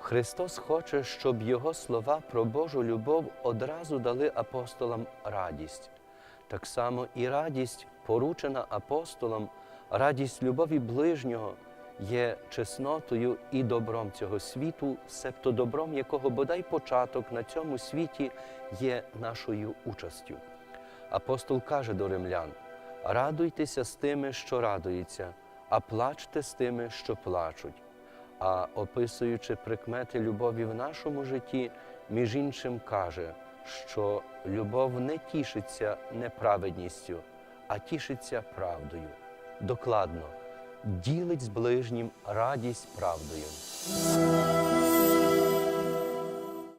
Христос хоче, щоб Його слова про Божу любов одразу дали апостолам радість. Так само і радість, поручена апостолам, радість любові ближнього є чеснотою і добром цього світу, себто добром, якого бодай початок на цьому світі є нашою участю. Апостол каже до римлян: радуйтеся з тими, що радуються, а плачте з тими, що плачуть. А описуючи прикмети любові в нашому житті, між іншим каже, що любов не тішиться неправедністю, а тішиться правдою. Докладно, ділить з ближнім радість правдою.